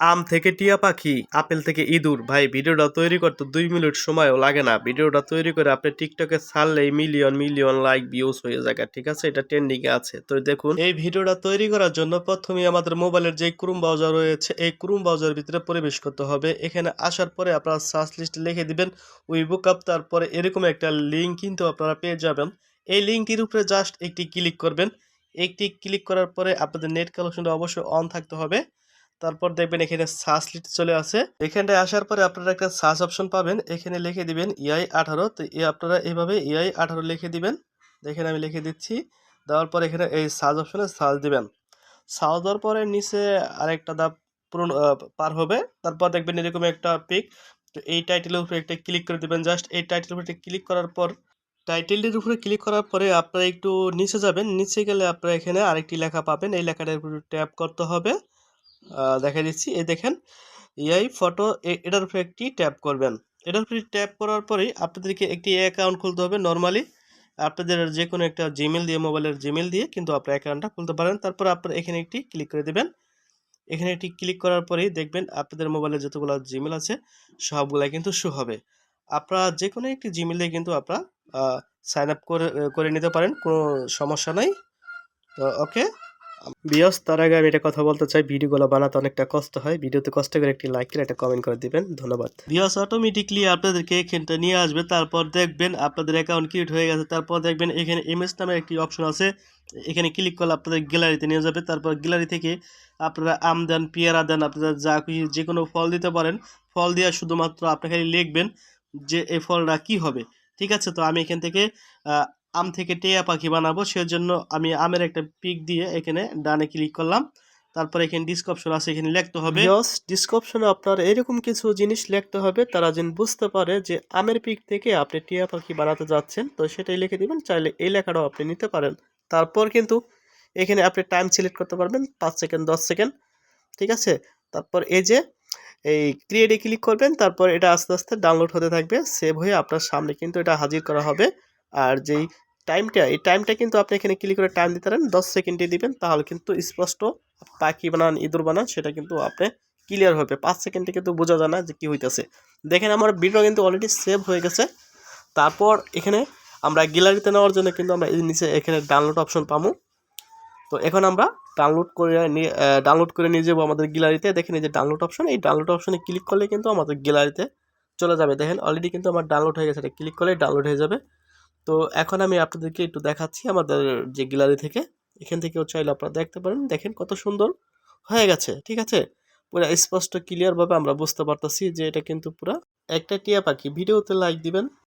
আম থেকে টিয়া পাখি, আপেল থেকে ইঁদুর। ভাই, ভিডিওটা তৈরি করতে দুই মিনিট সময়ও লাগে না। ভিডিওটা তৈরি করে আপনি টিকটকে ছাড়লেই মিলিয়ন মিলিয়ন লাইক ভিউজ হয়ে যায়, ঠিক আছে? এটা ট্রেন্ডিং এ আছে। তো দেখুন, এই ভিডিওটা তৈরি করার জন্য প্রথমে আমাদের মোবাইলের যে ক্রুম ব্রাউজার রয়েছে, এই ক্রোম ব্রাউজার ভিতরে প্রবেশ করতে হবে। এখানে আসার পরে আপনারা সার্চ লিস্টে লিখে দিবেন উই বুক আপ তারপরে এরকম একটা লিঙ্ক কিন্তু আপনারা পেয়ে যাবেন। এই লিঙ্কটির উপরে জাস্ট একটি ক্লিক করবেন। একটি ক্লিক করার পরে আপনাদের নেট কালেকশনটা অবশ্যই অন থাকতে হবে। তারপর দেখবেন এখানে সার্চ লিস্ট চলে আসে। এখানটায় আসার পরে আপনারা একটা সার্চ অপশন পাবেন। এখানে লিখে দিবেন ইআই আঠারো। তো আপনারা এইভাবে ইআই আঠারো লিখে দিবেন। দেখেন আমি লিখে দিচ্ছি। দেওয়ার পর এখানে এই সার্চ অপশনে সার্চ দিবেন। সার্চ দেওয়ার পরে নিচে আরেকটা ধাপ পূরণ পার হবে। তারপর দেখবেন এরকম একটা পিক তো এই টাইটেলের উপরে একটা ক্লিক করে দিবেন। জাস্ট এই টাইটেলের উপরে ক্লিক করার পর টাইটেলটির উপরে ক্লিক করার পরে আপনারা একটু নিচে যাবেন। নিচে গেলে আপনারা এখানে আরেকটি লেখা পাবেন। এই লেখাটার উপরে ট্যাপ করতে হবে। দেখা দিচ্ছি। এই দেখেন এআই ফটো এটার উপরে একটি ট্যাপ করবেন। এটার উপরে ট্যাপ করার পরেই আপনাদেরকে একটি অ্যাকাউন্ট খুলতে হবে নর্মালি আপনাদের যে কোনো একটা জিমেল দিয়ে মোবাইলের জিমেল দিয়ে কিন্তু আপনার অ্যাকাউন্টটা খুলতে পারেন। তারপর আপনার এখানে একটি ক্লিক করে দেবেন। এখানে একটি ক্লিক করার পরেই দেখবেন আপনাদের মোবাইলে যতগুলো জিমেল আছে সবগুলাই কিন্তু শো হবে। আপনারা যে কোনো একটি জিমেল দিয়ে কিন্তু আপনারা সাইন আপ করে করে নিতে পারেন, কোনো সমস্যা নাই। তো ওকে বিয়স তার আগে আমি একটা কথা বলতে চাই, ভিডিওগুলো বানাতে অনেকটা কষ্ট হয়। ভিডিওতে কষ্ট করে একটি লাইক করে, একটা কমেন্ট করে দিবেন। ধন্যবাদ। বিয়স অটোমেটিকলি আপনাদেরকে এখানটা নিয়ে আসবে। তারপর দেখবেন আপনাদের অ্যাকাউন্ট ক্রিয়েট হয়ে গেছে। তারপর দেখবেন এখানে ইমেজ নামের একটি অপশন আছে। এখানে ক্লিক করলে আপনাদের গ্যালারিতে নিয়ে যাবে। তারপর গ্যালারি থেকে আপনারা আম দেন পেয়ারা দেন, আপনারা যা খুশি যে কোনো ফল দিতে পারেন। ফল দিয়ে শুধুমাত্র আপনি খালি লিখবেন যে এই ফলটা কি হবে। ঠিক আছে? তো আমি এখান থেকে আম থেকে টেয়া পাখি বানাবো, সেজন্য আমি আমের একটা পিক দিয়ে এখানে ডানে ক্লিক করলাম। তারপর এখানে ডিসক্রিপশন আছে, এখানে লিখতে হবে। ডিসক্রিপশনে আপনার এরকম কিছু জিনিস লিখতে হবে, তারা যেন বুঝতে পারে যে আমের পিক থেকে আপনি টিয়া পাখি বানাতে যাচ্ছেন। তো সেটাই লিখে দিবেন, চাইলে এই লেখাটাও আপনি নিতে পারেন। তারপর কিন্তু এখানে আপনি টাইম সিলেক্ট করতে পারবেন, পাঁচ সেকেন্ড দশ সেকেন্ড ঠিক আছে? তারপর এই যে, এই ক্রিয়েটে ক্লিক করবেন, তারপর এটা আস্তে আস্তে ডাউনলোড হতে থাকবে সেভ হয়ে আপনার সামনে কিন্তু এটা হাজির করা হবে। আর যেই টাইমটা, এই টাইমটা কিন্তু আপনি এখানে ক্লিক করে টাইম দিতে পারেন, দশ সেকেন্ডে দিবেন, তাহলে কিন্তু স্পষ্ট পাখি বানান, ইঁদুর বানান, সেটা কিন্তু আপনি ক্লিয়ার হবে। পাঁচ সেকেন্ডে কিন্তু বোঝা যায় না যে কী হইতেছে। দেখেন আমার ভিডিও কিন্তু অলরেডি সেভ হয়ে গেছে। তারপর এখানে আমরা গ্যালারিতে নেওয়ার জন্য কিন্তু আমরা এই নিচে এখানে ডাউনলোড অপশন পাবো তো এখন আমরা ডাউনলোড করে নিয়ে ডাউনলোড করে নিয়ে যাব আমাদের গ্যালারিতে দেখেন এই যে ডাউনলোড অপশন এই ডাউনলোড অপশনে ক্লিক করলে কিন্তু আমাদের গ্যালারিতে চলে যাবে। দেখেন অলরেডি কিন্তু আমার ডাউনলোড হয়ে গেছে, এটা ক্লিক করলে ডাউনলোড হয়ে যাবে। তো এখন আমি আপনাদেরকে একটু দেখাচ্ছি আমাদের যে গ্যালারি থেকে। এখান থেকেও চাইলে আপনারা দেখতে পারেন। দেখেন কত সুন্দর হয়ে গেছে, ঠিক আছে? পুরো স্পষ্ট ক্লিয়ারভাবে আমরা বুঝতে পারতেছি যে এটা কিন্তু পুরো একটা টিয়া পাখি। ভিডিওতে লাইক দিবেন।